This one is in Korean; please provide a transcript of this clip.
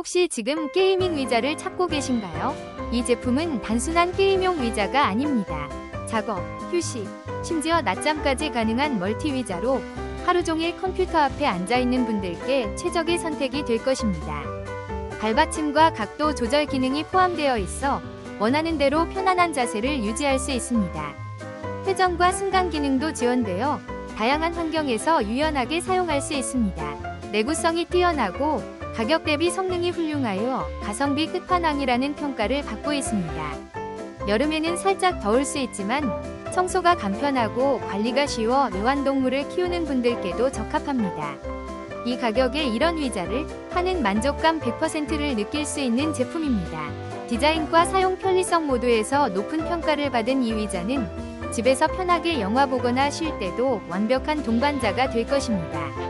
혹시 지금 게이밍 의자를 찾고 계신가요? 이 제품은 단순한 게임용 의자가 아닙니다. 작업, 휴식, 심지어 낮잠까지 가능한 멀티 의자로 하루 종일 컴퓨터 앞에 앉아 있는 분들께 최적의 선택이 될 것입니다. 발받침과 각도 조절 기능이 포함되어 있어 원하는 대로 편안한 자세를 유지할 수 있습니다. 회전과 승강 기능도 지원되어 다양한 환경에서 유연하게 사용할 수 있습니다. 내구성이 뛰어나고 가격 대비 성능이 훌륭하여 가성비 끝판왕이라는 평가를 받고 있습니다. 여름에는 살짝 더울 수 있지만 청소가 간편하고 관리가 쉬워 애완동물을 키우는 분들께도 적합합니다. 이 가격에 이런 의자를 하는 만족감 100%를 느낄 수 있는 제품입니다. 디자인과 사용 편리성 모두에서 높은 평가를 받은 이 의자는 집에서 편하게 영화 보거나 쉴 때도 완벽한 동반자가 될 것입니다.